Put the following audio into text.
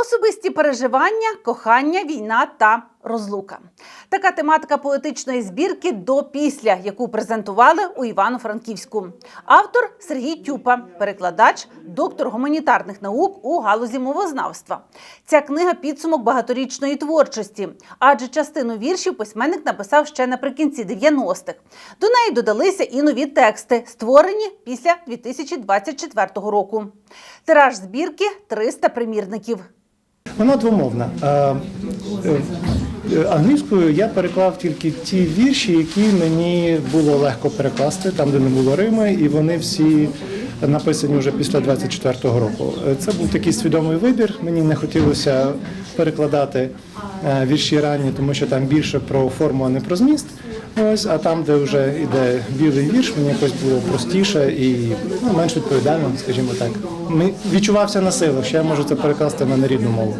Особисті переживання, кохання, війна та розлука. Така тематика поетичної збірки до після, яку презентували у Івано-Франківську. Автор Сергій Тюпа, перекладач, доктор гуманітарних наук у галузі мовознавства. Ця книга підсумок багаторічної творчості, адже частину віршів письменник написав ще наприкінці 90-х. До неї додалися і нові тексти, створені після 2024 року. Тираж збірки 300 примірників. Вона двомовна. Е, е, Англійською я переклав тільки ті вірші, які мені було легко перекласти, там, де не було Рими, і вони всі написані вже після 24-го року. Е, Це був такий свідомий вибір. Мені не хотілося перекладати вірші ранні, тому що там більше про форму, а не про зміст. Ось, а там, де вже йде білий вірш, мені якось було простіше і ну, менш відповідально, скажімо так. Ми відчувався на силах, що я можу це перекласти на нерідну мову.